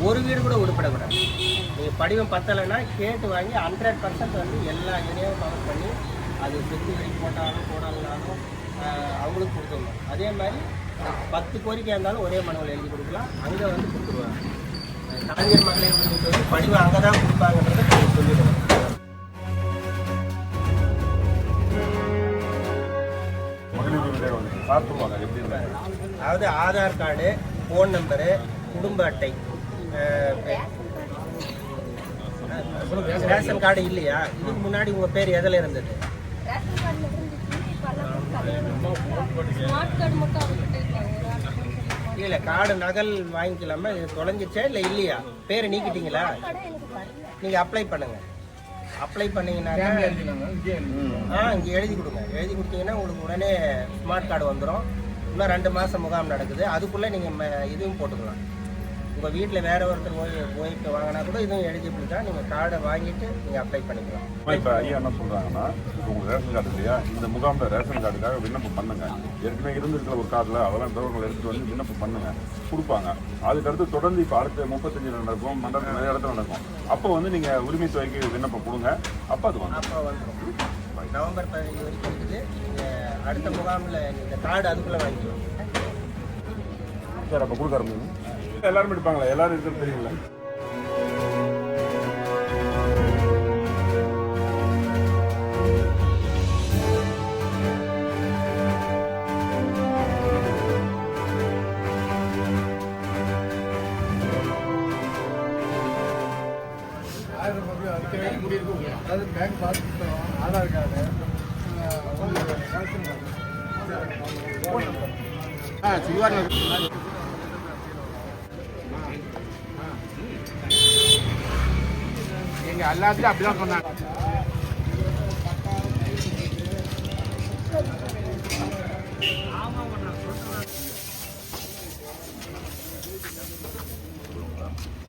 ஒரு வீடு கூட உருப்படக்கூடாது நீங்கள் படிவம் பத்தலைன்னா கேட்டு வாங்கி ஹண்ட்ரட் பர்சன்ட் வந்து எல்லா ஏரியாவும் கவர் பண்ணி அது வரி போட்டாலும் போடலனாலும் ஆஹ், அவங்களுக்கு கொடுத்துடணும். அதே மாதிரி பத்து கோரிக்கை இருந்தாலும் ஒரே மனுவில் எழுதி கொடுக்கலாம். அங்கே வந்து கொடுத்துருவாங்க. கலைஞர் மகளிர் உரிமை தொகை படிவம் அங்கே தான் கொடுப்பாங்கன்றதை சொல்லிடுவோம். வந்து அதாவது ஆதார் கார்டு ஃபோன் நம்பரு குடும்ப அட்டை. ரேஷன் கார்டு இல்லையா? இதுக்கு முன்னாடி உங்கள் பேர் எதில் இருந்தது? இல்லை ஒரு ஆள் சொல்லி இல்லை கார்டு நகல் வாங்கிக்கலாமா? இது தொலைஞ்சிச்சா இல்லை இல்லையா? பேர் நீக்கிட்டீங்களா? நீங்கள் அப்ளை பண்ணுங்க. அப்ளை பண்ணீங்கன்னாக்கா ஆ இங்கே எழுதி கொடுங்க. எழுதி கொடுத்தீங்கன்னா உங்களுக்கு உடனே ஸ்மார்ட் கார்டு வந்துடும் இன்னும் ரெண்டு மாதம் முகாம் நடக்குது. அதுக்குள்ளே நீங்கள் இதுவும் போட்டுக்கலாம். உங்கள் வீட்டில் வேற ஒருத்தர் போய் போய்க்கு வாங்கினா கூட இதுவும் எலிஜிபிள் தான். நீங்கள் கார்டை வாங்கிட்டு நீங்கள் அப்ளை பண்ணிக்கலாம். இப்போ ஐயா என்ன சொல்றாங்கன்னா இப்போ உங்க ரேஷன் கார்டு இல்லையா? இந்த முகாம்ல ரேஷன் கார்டுக்காக விண்ணப்பம் பண்ணுங்க. ஏற்கனவே இருந்திருக்கிற ஒரு கார்டில் அதெல்லாம் விவரங்கள் எடுத்துட்டு வந்து விண்ணப்பம் பண்ணுங்க. கொடுப்பாங்க. அதுக்கடுத்து தொடர்ந்து இப்போ அடுத்த முப்பத்தஞ்சு நடக்கும் மண்டலம் நிறைய இடத்துல நடக்கும். அப்போ வந்து நீங்க உரிமை தொகைக்கு விண்ணப்பம் கொடுங்க. அப்போ அது வந்து அப்போ வந்துடும் நவம்பர் பதினஞ்சு வரைக்கும் இருக்குது. நீங்கள் அடுத்த முகாமில் நீங்கள் கார்டு அதுக்குள்ளே வாங்கிக்கலாம். சார் அப்போ கொடுக்க ஆரம்பிங்க. எல்லாரும் எடுப்பாங்களா? எல்லாரும் இருக்கிறது தெரியல அதாவது பேங்க் பாஸ்புக் ஆதார் கார்டு ஆ சிவார் எங்க எல்லாத்துலையும் அப்படிதான் சொன்னாங்க.